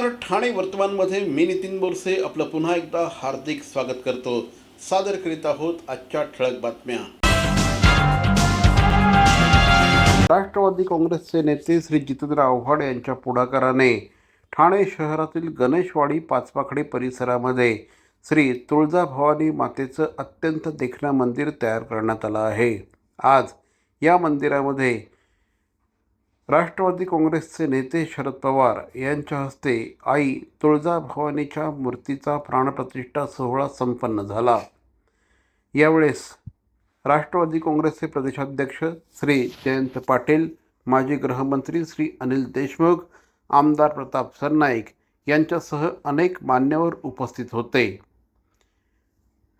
नमस्कार. ठाणे वर्तमानमध्ये मी नितीन बोरसे आपलं पुन्हा एकदा हार्दिक स्वागत करतो. सादर करीत आहोत आजच्या ठळक बातम्या. राष्ट्रवादी काँग्रेसचे नेते श्री जितेंद्र आव्हाड यांच्या पुढाकाराने ठाणे शहरातील गणेशवाडी पाचपाखडे परिसरामध्ये श्री तुळजाभवानी मातेचं अत्यंत देखणं मंदिर तयार करण्यात आलं आहे. आज या मंदिरामध्ये राष्ट्रवादी काँग्रेसचे नेते शरद पवार यांच्या हस्ते आई तुळजाभवानीच्या मूर्तीचा प्राणप्रतिष्ठा सोहळा संपन्न झाला. यावेळेस राष्ट्रवादी काँग्रेसचे प्रदेशाध्यक्ष श्री जयंत पाटील माजी गृहमंत्री श्री अनिल देशमुख आमदार प्रताप सरनाईक यांच्यासह अनेक मान्यवर उपस्थित होते.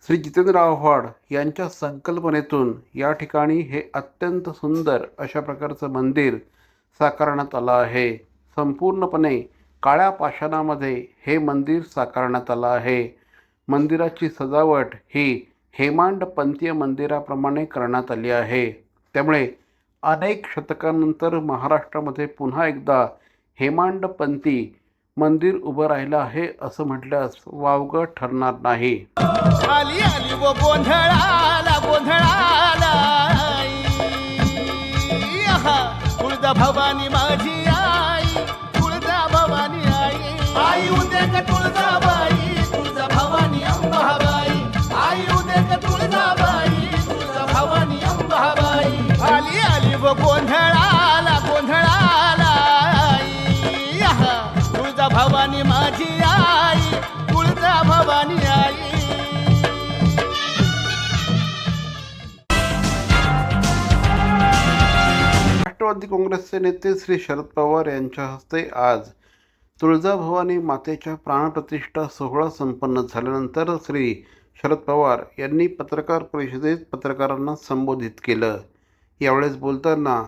श्री जितेंद्र आव्हाड यांच्या संकल्पनेतून या ठिकाणी हे अत्यंत सुंदर अशा प्रकारचं मंदिर साकारण्यात आलं आहे. संपूर्णपणे काळ्या पाषाणामध्ये हे मंदिर साकारण्यात आलं आहे. मंदिराची सजावट ही हेमांड पंथीय मंदिराप्रमाणे करण्यात आली आहे. त्यामुळे अनेक शतकानंतर महाराष्ट्रामध्ये पुन्हा एकदा हेमांडपंथी मंदिर उभं राहिलं आहे असं म्हटल्यास वावगं ठरणार नाही. तुळजा भवानी माझी आई राष्ट्रवादी काँग्रेसचे नेते श्री शरद पवार यांच्या हस्ते आज तुळजाभवानी मातेच्या प्राणप्रतिष्ठा सोहळा संपन्न झाल्यानंतर श्री शरद पवार यांनी पत्रकार परिषदेत पत्रकारांना संबोधित केलं. यावेळेस बोलताना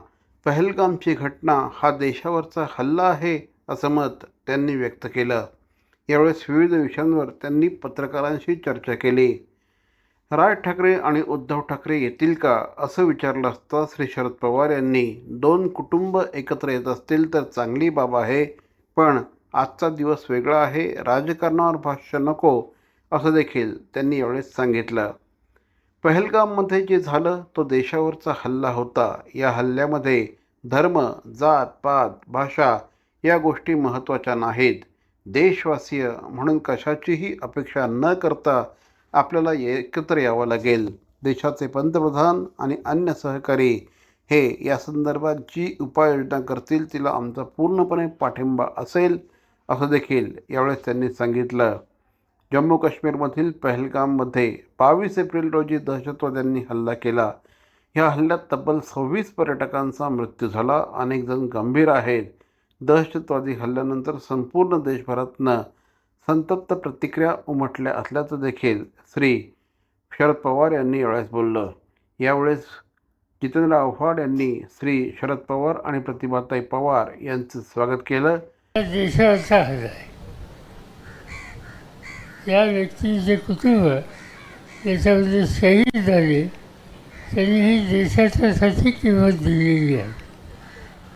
पहलगामची घटना हा देशावरचा हल्ला आहे असं मत त्यांनी व्यक्त केलं. यावेळेस विविध विषयांवर त्यांनी पत्रकारांशी चर्चा केली. राज ठाकरे आणि उद्धव ठाकरे येतील का असं विचारलं असता श्री शरद पवार यांनी. दोन कुटुंब एकत्र येत असतील तर चांगली बाब आहे पण आजचा दिवस वेगळा आहे राजकारणावर भाष्य नको असं देखील त्यांनी यावेळेस सांगितलं. पहलगाममध्ये जे झालं तो देशावरचा हल्ला होता. या हल्ल्यामध्ये धर्म जात पात भाषा या गोष्टी महत्त्वाच्या नाहीत. देशवासीय म्हणून कशाचीही अपेक्षा न करता आपल्याला एकत्र यावं लागेल. देशाचे पंतप्रधान आणि अन्य सहकारी हे या संदर्भात जी उपाययोजना करतील तिला आमचा पूर्णपणे पाठिंबा असेल असं देखील यावेळेस त्यांनी सांगितलं. जम्मू काश्मीरमधील पहलगाममध्ये बावीस एप्रिल रोजी दहशतवाद्यांनी हल्ला केला. या हल्ल्यात तब्बल सव्वीस पर्यटकांचा मृत्यू झाला. अनेक जण गंभीर आहेत. दहशतवादी हल्ल्यानंतर संपूर्ण देशभरातनं संतप्त प्रतिक्रिया उमटल्या असल्याचं देखील श्री शरद पवार यांनी यावेळेस बोललं. यावेळेस जितेंद्र आव्हाड यांनी श्री शरद पवार आणि प्रतिभाताई पवार यांचं स्वागत केलं. देशाचा हल्ला आहे. या व्यक्तीचे कुटुंब त्याच्यामध्ये शहीद झाले. त्यांनी ही देशाच्यासाठी किंमत दिलेली आहे.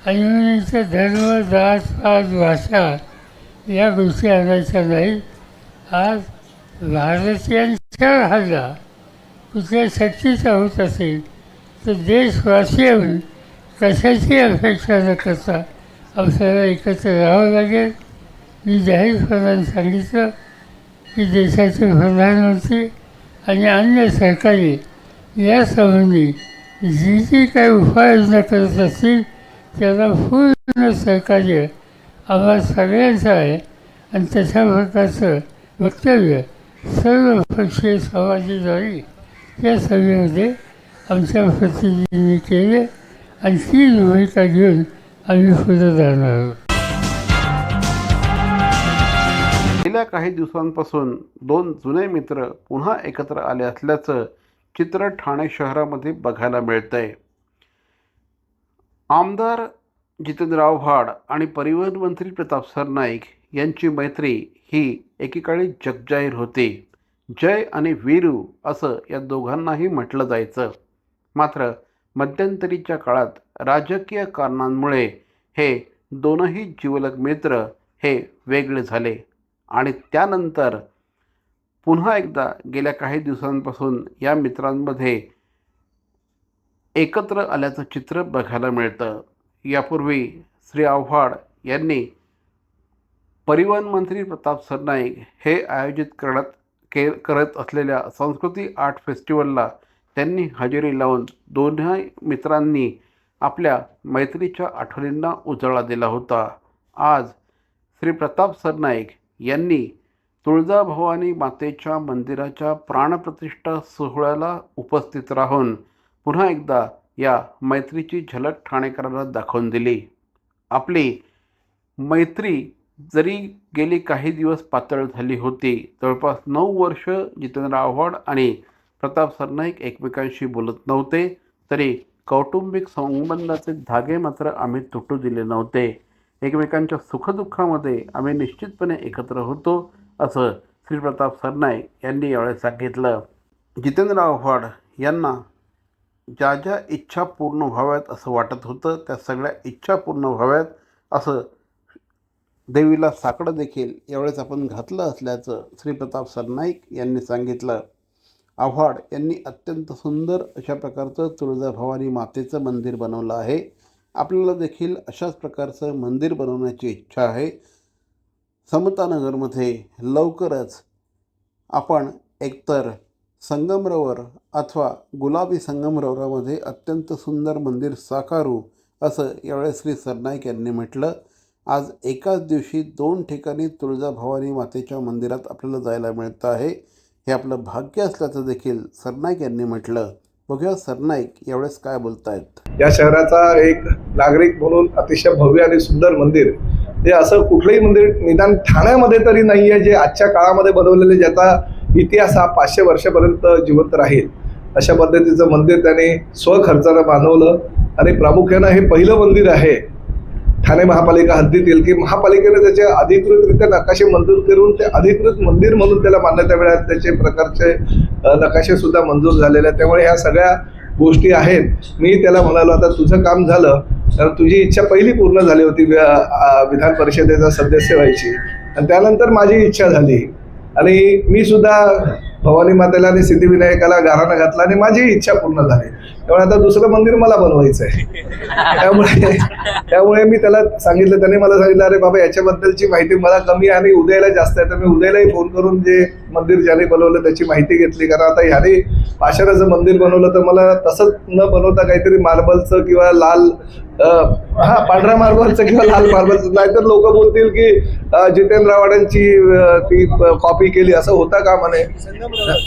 आणि धर्म जात पात भाषा या गोष्टी आणायच्या नाहीत आज भारतीयांच्यावर हल्ला. कुठल्या शक्तीचा होत असेल तर देशवासियांनी कशाची अपेक्षा न करता आपल्याला एकत्र राहावं लागेल? मी जाहीरपणाने सांगितलं की देशाचे प्रधानमंत्री आणि अन्य सरकारी यासंबंधी जी जी काही उपाययोजना करत असतील त्याला पूर्ण सहकार्य आवाज सगळ्यांचा आहे आणि तशा प्रकारचं वक्तव्य सर्व पक्षीय समाजाद्वारे या सभेमध्ये आमच्या प्रतिनिधींनी केले आणि ती भूमिका घेऊन आम्ही पुढे जाणार आहोत. गेल्या काही दिवसांपासून दोन जुने मित्र पुन्हा एकत्र आले असल्याचं चित्र ठाणे शहरामध्ये बघायला मिळतंय. आमदार जितेंद्र व्हाड आणि परिवहन मंत्री प्रताप सरनाईक यांची मैत्री ही एकेकाळी जगजाहीर होती. जय आणि वीरू असं या दोघांनाही म्हटलं जायचं. मात्र मध्यंतरीच्या काळात राजकीय कारणांमुळे हे दोनही जीवलग मित्र हे वेगळे झाले आणि त्यानंतर पुन्हा एकदा गेल्या काही दिवसांपासून या मित्रांमध्ये एकत्र आल्याचं चित्र बघायला मिळतं. यापूर्वी श्री आव्हाड यांनी परिवहन मंत्री प्रताप सरनाईक हे आयोजित करण्यात के करत असलेल्या संस्कृती आर्ट फेस्टिवलला त्यांनी हजेरी लावून दोन्ही मित्रांनी आपल्या मैत्रीच्या आठवणींना उजाळा दिला होता. आज श्री प्रताप सरनाईक यांनी तुळजाभवानी मातेच्या मंदिराच्या प्राणप्रतिष्ठा सोहळ्याला उपस्थित राहून पुन्हा एकदा या मैत्रीची झलक ठाणेकरांना दाखवून दिली. आपली मैत्री जरी गेली काही दिवस पातळ झाली होती जवळपास नऊ वर्ष जितेंद्र आव्हाड आणि प्रताप सरनाईक एकमेकांशी बोलत नव्हते तरी कौटुंबिक संबंधाचे धागे मात्र आम्ही तुटू दिले नव्हते. एकमेकांच्या सुखदुःखामध्ये आम्ही निश्चितपणे एकत्र होतो असं श्री प्रताप सरनाईक यांनी यावेळेस सांगितलं. जितेंद्र आव्हाड यांना ज्या ज्या इच्छा पूर्ण व्हाव्यात असं वाटत होतं त्या सगळ्या इच्छा पूर्ण व्हाव्यात असं देवीला साकडं देखील यावेळेस आपण घातलं असल्याचं श्रीप्रताप सरनाईक यांनी सांगितलं. आव्हाड यांनी अत्यंत सुंदर अशा प्रकारचं तुळजाभवानी मातेचं मंदिर बनवलं आहे. आपल्याला देखील अशाच प्रकारचं मंदिर बनवण्याची इच्छा आहे. समतानगरमध्ये लवकरच आपण एकतर संगमरवर अथवा गुलाबी संगमरवरामध्ये अत्यंत सुंदर मंदिर साकारू असं यावेळेस श्री सरनाईक यांनी म्हटलं. आज एकाच दिवशी दोन ठिकाणी तुळजाभवानी मातेच्या मंदिरात आपल्याला जायला मिळतं आहे. हे आपलं भाग्य असल्याचं देखील सरनाईक यांनी म्हटलं. बघूया सरनाईक यावेळेस काय बोलतायत. या शहराचा एक नागरिक म्हणून अतिशय भव्य आणि सुंदर मंदिर. हे असं कुठलंही मंदिर निदान ठाण्यामध्ये तरी नाही आहे जे आजच्या काळामध्ये बनवलेले ज्याचा इतिहास हा पाचशे वर्षापर्यंत जिवंत राहील. अशा पद्धतीचं मंदिर त्याने स्वखर्चानं बांधवलं आणि प्रामुख्यानं हे पहिलं मंदिर आहे. ठाणे महापालिका हद्दीतील की महापालिकेने त्याचे अधिकृतरित्या नकाशे मंजूर करून ते अधिकृत मंदिर म्हणून त्याला मान्यता मिळाली. त्याचे प्रकारचे नकाशे सुद्धा मंजूर झालेले आहेत. त्यामुळे ह्या सगळ्या गोष्टी आहेत. मी त्याला म्हणालो आता तुझं काम झालं तर तुझी इच्छा पहिली पूर्ण झाली होती वि- विधान परिषदेचा सदस्य व्हायची. आणि त्यानंतर माझी इच्छा झाली. आणि मी सुद्धा भवानी मातेला आणि सिद्धिविनायकाला गाराणा घातला आणि माझी इच्छा पूर्ण झाली. त्यामुळे आता दुसरं मंदिर मला बनवायचं आहे त्यामुळे त्यामुळे मी त्याला सांगितलं त्याने मला सांगितलं अरे बाबा याच्याबद्दलची माहिती मला कमी आहे आणि उदयला जास्त आहे. तर मी उदयलाही फोन करून जे मंदिर ज्याने बनवलं त्याची माहिती घेतली. कारण आता ह्याने पाषाणाचं मंदिर बनवलं तर मला तसंच न बनवता काहीतरी मार्बलचं किंवा लाल हा पांढऱ्या मार्बलचं किंवा लाल मार्बलचं. नाहीतर लोक बोलतील की जितेंद्र आव्हाडांची ती कॉपी केली. असं होता का म्हणे?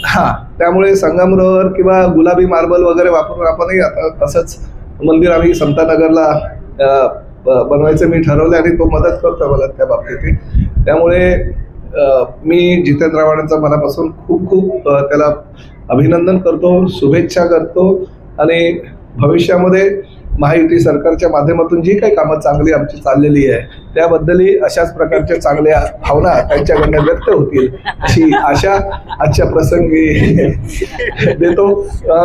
हा त्यामुळे संगमरवर किंवा गुलाबी मार्बल वगैरे वापरून आपणही आता तसंच मंदिर आम्ही समतानगरला ब- बनवायचं मी ठरवलं आणि तो मदत करतो मला त्या बाबतीत. त्यामुळे मी जितेंद्र आव्हाडांचा मनापासून खूप खूप त्याला अभिनंदन करतो शुभेच्छा करतो आणि भविष्यामध्ये महायुती सरकारच्या माध्यमातून जी काही कामं चांगली आमची चाललेली आहे त्याबद्दलही अशाच प्रकारच्या चांगल्या भावना त्यांच्याकडनं व्यक्त होतील अशी आशा आजच्या प्रसंगी देतो.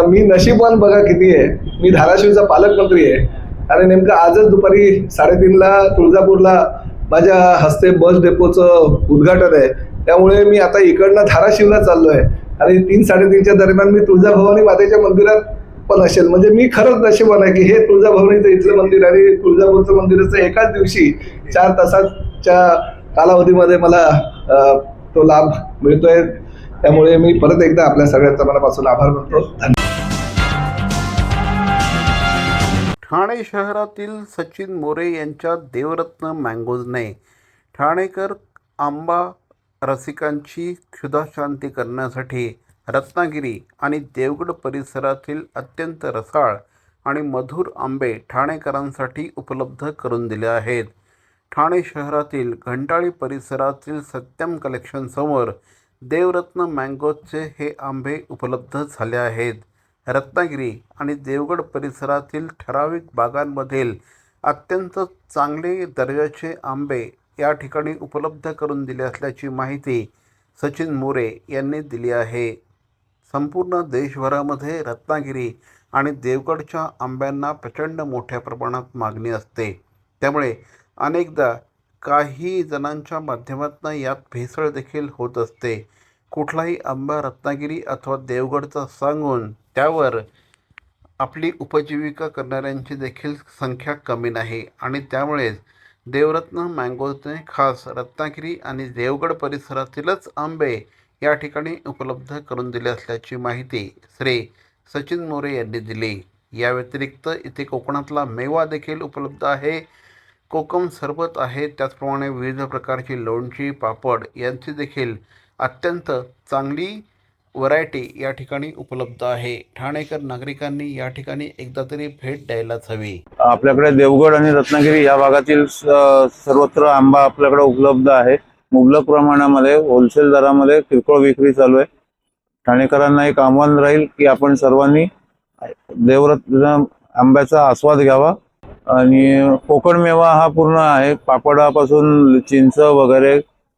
मी नशीबवान बघा किती आहे. मी धाराशिवचा पालकमंत्री आहे. आणि नेमकं आजच दुपारी साडेतीनला तुळजापूरला माझ्या हस्ते बस डेपोचं उद्घाटन आहे. त्यामुळे मी आता इकडनं धाराशिवला चाललो आहे आणि तीन साडेतीनच्या दरम्यान मी तुळजाभवानी मातेच्या मंदिरात पण असेल. म्हणजे मी खरंच नशिबान आहे की हे तुळजाभवानीचं इथलं मंदिर आणि तुळजापूरचं मंदिराचं एकाच दिवशी चार तासाच्या कालावधीमध्ये मला तो लाभ मिळतोय. त्यामुळे मी परत एकदा आपल्या सगळ्यांचा मनापासून आभार मानतो. धन्यवाद. ठाणे शहरातील सचिन मोरे यांच्या देवरत्न मँगोजने ठाणेकर आंबा रसिकांची क्षुधाशांती करण्यासाठी रत्नागिरी आणि देवगड परिसरातील अत्यंत रसाळ आणि मधुर आंबे ठाणेकरांसाठी उपलब्ध करून दिले आहेत. ठाणे शहरातील घंटाळी परिसरातील सत्यम कलेक्शनसमोर देवरत्न मँगोजचे हे आंबे उपलब्ध झाले आहेत. रत्नागिरी आणि देवगड परिसरातील ठराविक बागांमधील अत्यंत चांगले दर्जाचे आंबे या ठिकाणी उपलब्ध करून दिले असल्याची माहिती सचिन मोरे यांनी दिली आहे. संपूर्ण देशभरामध्ये रत्नागिरी आणि देवगडच्या आंब्यांना प्रचंड मोठ्या प्रमाणात मागणी असते. त्यामुळे अनेकदा काही जणांच्या माध्यमातून यात भेसळ देखील होत असते. कुठलाही आंबा रत्नागिरी अथवा देवगडचा सांगून त्यावर आपली उपजीविका करणाऱ्यांची देखील संख्या कमी नाही. आणि त्यामुळेच देवरत्न मँगोजने खास रत्नागिरी आणि देवगड परिसरातीलच आंबे या ठिकाणी उपलब्ध करून दिले असल्याची माहिती श्री सचिन मोरे यांनी दिली. या व्यतिरिक्त इथे कोकणातला मेवा देखील उपलब्ध आहे. कोकम सरबत आहे. त्याचप्रमाणे विविध प्रकारची लोणची पापड यांची देखील अत्यंत चांगली व्हरायटी या ठिकाणी उपलब्ध आहे. ठाणेकर नागरिकांनी या ठिकाणी एकदा तरी भेट द्यायलाच हवी. आपल्याकडे देवगड आणि रत्नागिरी या भागातील सर्वत्र आंबा आपल्याकडे उपलब्ध आहे. मुबलक प्रमाणामध्ये होलसेल दरामध्ये किरकोळ विक्री चालू आहे. ठाणेकरांना एक आव्हान राहील की आपण सर्वांनी देवरत्न आंब्याचा आस्वाद घ्यावा. आणि कोकण मेवा हा पूर्ण आहे. पापडापासून चिंच वगैरे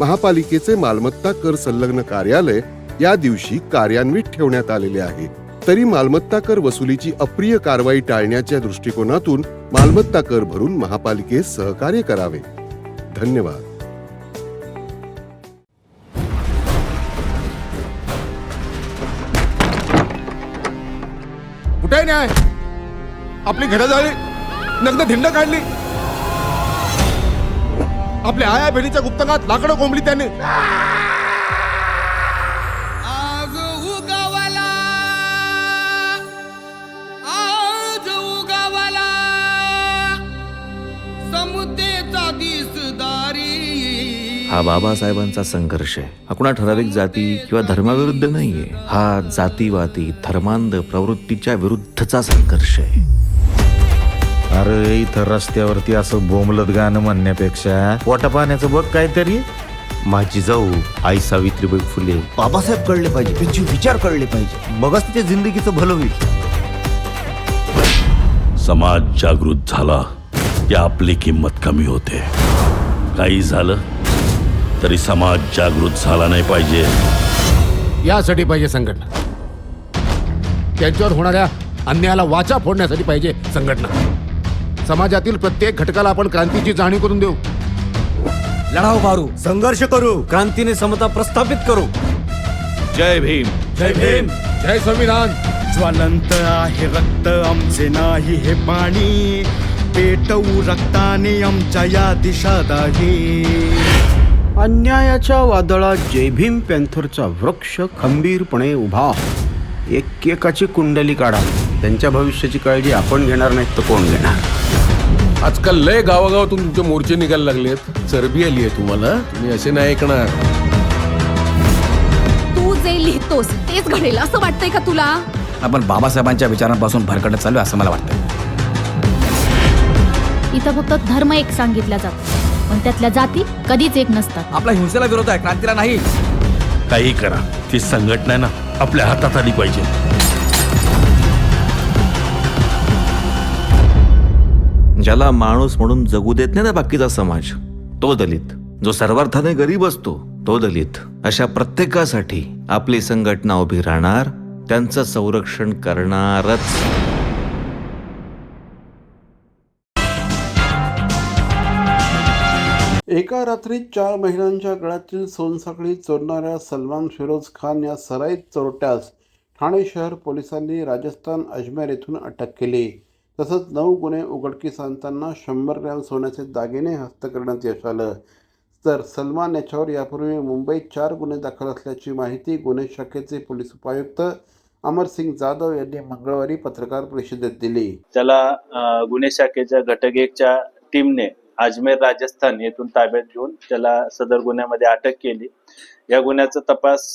महापालिकेचे मालमत्ता कर संलग्न कार्यालय या दिवशी कार्यान्वित ठेवण्यात आलेले आहे. तरी मालमत्ता कर वसुलीची अप्रिय कारवाई टाळण्याच्या दृष्टिकोनातून मालमत्ता कर भरून महापालिकेस सहकार्य करावे. धन्यवाद. कुठे न्याय? आपली घरं झाली. नग्न धिंड काढली. आपल्या आया बहिणीच्या गुप्तकात लाकडं कोंबली त्याने. आज उगवला आज उगवला समुद्रेचा दिसदारी. हा बाबासाहेबांचा संघर्ष आहे. हा कुणा ठराविक जाती किंवा धर्माविरुद्ध नाहीये. हा जातीवादी धर्मांध प्रवृत्तीच्या विरुद्धचा संघर्ष आहे. अरे इथं रस्त्यावरती असं बोंबलत गाणं म्हणण्यापेक्षा पोटा पाण्याचं बघ काहीतरी. माझी जाऊ आई सावित्रीबाई फुले. बाबासाहेब कळले पाहिजे त्यांचे विचार कळले पाहिजे. मगच तिच्या जिंदगीचं भलं होईल. समाज जागृत झाला की आपली किंमत कमी होते. काही झालं तरी समाज जागृत झाला नाही पाहिजे. यासाठी पाहिजे संघटना. त्यांच्यावर होणाऱ्या अन्यायाला वाचा फोडण्यासाठी पाहिजे संघटना. समाजातील प्रत्येक घटकाला आपण क्रांतीची जाणीव करून देऊ. लढाव मारू. संघर्ष करू. क्रांतीने समता प्रस्थापित करू. जय भीम. जय भीम. जय संविधान. ज्वलंत आहे रक्त आमचे नाही हे पाणी. पेटवू रक्ताने आमच्या या दिशा दाही अन्यायाच्या वादळात जय भीम पॅन्थरचा वृक्ष खंबीरपणे उभा. एकेकाची कुंडली काढा. त्यांच्या भविष्याची काळजी आपण घेणार नाहीत तर कोण घेणार? आजकाल लय गावागावातून तुमचे मोर्चे निघायला लागलेत चरबी आली आहे तुम्हाला. तुम्ही असे नाही ऐकणार. तू जे लिहितोस तेच घडेल. असं वाटतंय का तुला? आपण बाबासाहेबांच्या विचारांपासून भरकटत चालू असं मला वाटतं इथं फक्त धर्म एक सांगितला जातो. पण त्यातल्या जाती कधीच एक नसतात. आपला हिंसेला विरोध आहे क्रांतीला नाही. काही करा. ती संघटना आहे ना आपल्या हातात आली पाहिजे. ज्याला माणूस म्हणून जगू देत नाही ना बाकीचा समाज तो दलित. जो सर्वार्थाने गरीब असतो तो दलित. अशा प्रत्येकासाठी आपली संघटना उभी राहणार त्यांचं संरक्षण करणारच. एका रात्रीत चार महिलांच्या गळ्यातील सोनसाखळी चोरणाऱ्या सलमान फिरोज खान या सराईत चोरट्यास ठाणे शहर पोलिसांनी राजस्थान अजमेर येथून अटक केली. तसंच नऊ गुन्हे उघडकीस आणताना शंभर ग्रॅम सोन्याचे दागिने हस्त करण्यात यश आलं. तर सलमान याच्यावर यापूर्वी मुंबईत चार गुन्हे दाखल असल्याची माहिती गुन्हे शाखेचे पोलीस उपायुक्त अमरसिंग जाधव यांनी मंगळवारी पत्रकार परिषदेत दिली. त्याला गुन्हे शाखेच्या घटक एकच्या टीमने अजमेर राजस्थान येथून ताब्यात घेऊन त्याला सदर गुन्ह्यामध्ये अटक केली. या गुन्ह्याचा तपास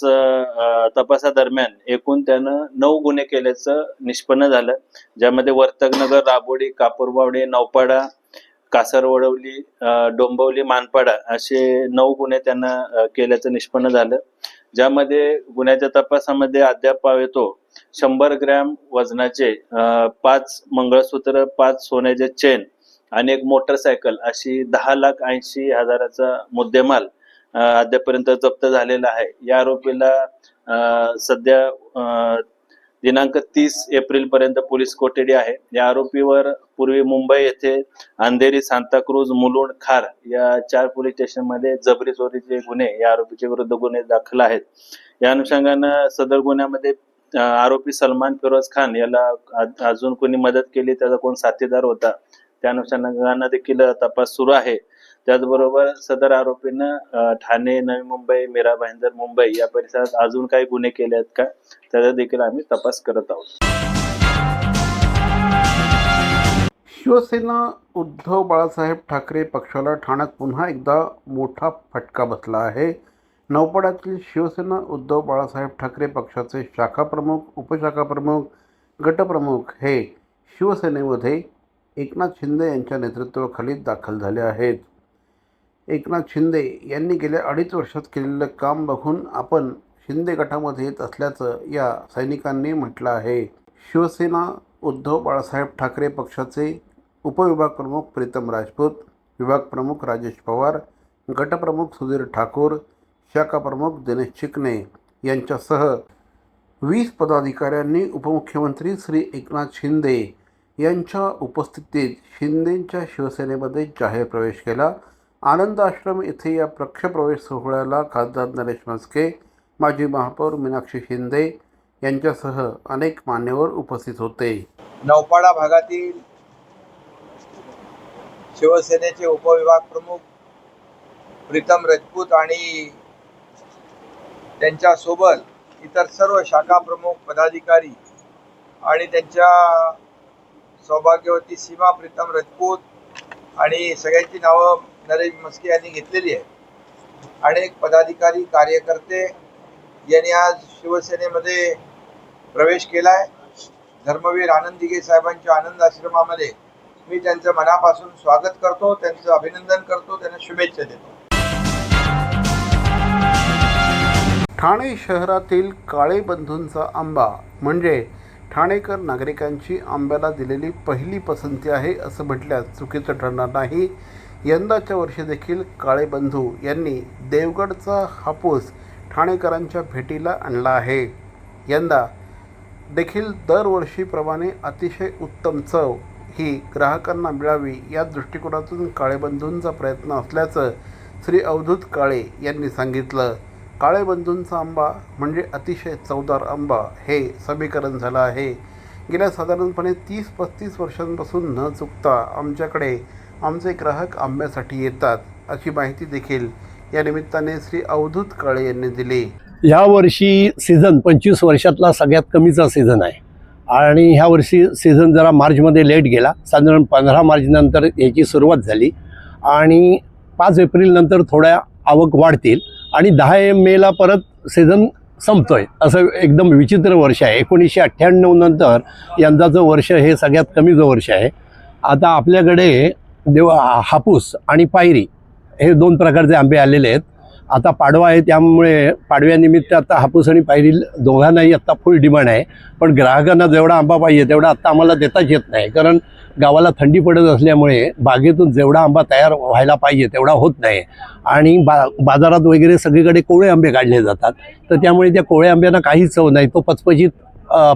तपासादरम्यान एकूण त्यानं नऊ गुन्हे केल्याचं निष्पन्न झालं. ज्यामध्ये वर्तकनगर राबोडी कापूरबावडे नौपाडा कासरवडवली डोंबवली मानपाडा असे नऊ गुन्हे त्यांना केल्याचं निष्पन्न झालं. ज्यामध्ये गुन्ह्याच्या तपासामध्ये अद्याप येतो शंभर ग्रॅम वजनाचे पाच मंगळसूत्र पाच सोन्याचे चेन आणि एक मोटरसायकल अशी दहा लाख ऐंशी हजाराचा मुद्देमाल अद्यापर्यंत जप्त झालेला आहे. या आरोपीला सध्या दिनांक तीस एप्रिल पर्यंत पोलीस कोठडी आहे. या आरोपीवर पूर्वी मुंबई येथे अंधेरी सांताक्रूज मुलुंड खार या चार पोलीस स्टेशनमध्ये जबरी चोरीचे गुन्हे या आरोपीच्या विरुद्ध गुन्हे दाखल आहेत. या अनुषंगानं सदर गुन्ह्यामध्ये आरोपी सलमान फिरोज खान याला अजून कोणी मदत केली त्याचा कोण साथीदार होता त्या अनुषंगानं देखील तपास सुरू आहे. त्याचबरोबर सदर आरोपीनं ठाणे नवी मुंबई मीरा भाईंदर मुंबई या परिसरात अजून काही गुन्हे केले आहेत का? त्याचा देखील आम्ही तपास करत आहोत. शिवसेना उद्धव बाळासाहेब ठाकरे पक्षाला ठाण्यात पुन्हा एकदा मोठा फटका बसला आहे. नौपाड्यातील शिवसेना उद्धव बाळासाहेब ठाकरे पक्षाचे शाखा प्रमुख उपशाखा प्रमुख गटप्रमुख हे शिवसेनेमध्ये एकनाथ शिंदे यांच्या नेतृत्वाखाली दाखल झाले आहेत. एकनाथ शिंदे यांनी गेल्या अडीच वर्षात केलेलं काम बघून आपण शिंदे गटामध्ये येत असल्याचं या सैनिकांनी म्हटलं आहे. शिवसेना उद्धव बाळासाहेब ठाकरे पक्षाचे उपविभाग प्रमुख प्रीतम राजपूत विभाग प्रमुख राजेश पवार गटप्रमुख सुधीर ठाकूर शाखा प्रमुख दिनेश चिकणे यांच्यासह वीस पदाधिकाऱ्यांनी उपमुख्यमंत्री श्री एकनाथ शिंदे यांच्या उपस्थितीत शिंदेंच्या शिवसेनेमध्ये जाहीर प्रवेश केला. आनंद आश्रम येथे या प्रवेश सोहळ्याला खासदार नरेश म्हस्के माजी महापौर मीनाक्षी शिंदे यांच्यासह अनेक मान्यवर उपस्थित होते. नौपाडा भागातील शिवसेनेचे उपविभाग प्रमुख प्रीतम राजपूत आणि त्यांच्यासोबत इतर सर्व शाखा प्रमुख पदाधिकारी आणि त्यांच्या सौभाग्यवती सीमा प्रीतम राजपूत आणि सगळ्यांची नावं नरेश मस्के यांनी घेतलेली आहे. अनेक पदाधिकारी कार्यकर्ते यांनी आज शिवसेनेमध्ये प्रवेश केला आहे धर्मवीर आनंद दिघे साहेबांच्या आनंद आश्रमामध्ये मी त्यांचं मनापासून स्वागत करतो त्यांचं अभिनंदन करतो त्यांना शुभेच्छा देतो. ठाणे शहरातील काळे बंधूंचा आंबा म्हणजे ठाणेकर नागरिकांची आंब्याला दिलेली पहिली पसंती आहे असं म्हटल्यास चुकीचं ठरणार नाही. यंदाच्या वर्षी देखील काळेबंधू यांनी देवगडचा हापूस ठाणेकरांच्या भेटीला आणला आहे. यंदा देखील दरवर्षीप्रमाणे अतिशय उत्तम चव ही ग्राहकांना मिळावी या दृष्टिकोनातून काळेबंधूंचा प्रयत्न असल्याचं श्री अवधूत काळे यांनी सांगितलं. काळेबंधूंचा आंबा म्हणजे अतिशय चवदार आंबा हे समीकरण झालं आहे. गेल्या साधारणपणे तीस पस्तीस वर्षांपासून न चुकता आमच्याकडे आमचे ग्राहक आंब्यासाठी येतात अशी माहिती देखील या निमित्ताने श्री अवधूत काळे यांनी दिली. ह्या वर्षी सीझन पंचवीस वर्षातला सगळ्यात कमीचा सीझन आहे. आणि ह्या वर्षी सीझन जरा मार्चमध्ये लेट गेला. साधारण पंधरा मार्चनंतर याची सुरुवात झाली. आणि पाच एप्रिलनंतर थोड्या आवक वाढतील. आणि दहा मेला परत सीझन संपतोय. असं एकदम विचित्र वर्ष आहे. एकोणीसशे अठ्ठ्याण्णव नंतर यंदाचं वर्ष हे सगळ्यात कमीचं वर्ष आहे. आता आपल्याकडे देव हापूस आणि पायरी हे दोन प्रकारचे आंबे आलेले आहेत. आता पाडवा आहे त्यामुळे पाडव्यानिमित्त आता हापूस आणि पायरी दोघांनाही आत्ता फुल डिमांड आहे. पण ग्राहकांना जेवढा आंबा पाहिजे तेवढा आत्ता आम्हाला देताच येत नाही. कारण गावाला थंडी पडत असल्यामुळे बागेतून जेवढा आंबा तयार व्हायला पाहिजे तेवढा होत नाही. आणि बा बाजारात वगैरे सगळीकडे कोवळे आंबे काढले जातात. तर त्यामुळे त्या कोळे आंब्यांना काहीच चव नाही. तो पचपचीत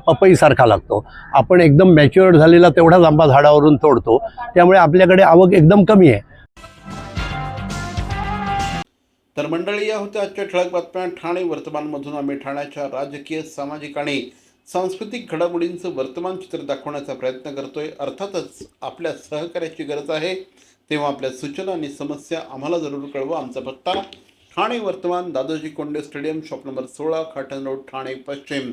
पपईसारखा लागतो. आपण एकदम मॅच्युअर्ड झालेला तेवढाच आंबा झाडावरून तोडतो. त्यामुळे आपल्याकडे आवक एकदम कमी आहे. तर मंडळी या होत्या आजच्या ठळक बातम्या. ठाणे वर्तमानमधून आम्ही ठाण्याच्या राजकीय सामाजिक आणि सांस्कृतिक घडामोडींचं वर्तमान चित्र दाखवण्याचा प्रयत्न करतोय. अर्थातच आपल्या सहकार्याची गरज आहे. तेव्हा आपल्या सूचना आणि समस्या आम्हाला जरूर कळवा. आमचा पत्ता ठाणे वर्तमान Dadoji Konde stadium shop number सोळा खाटन रोड ठाणे पश्चिम.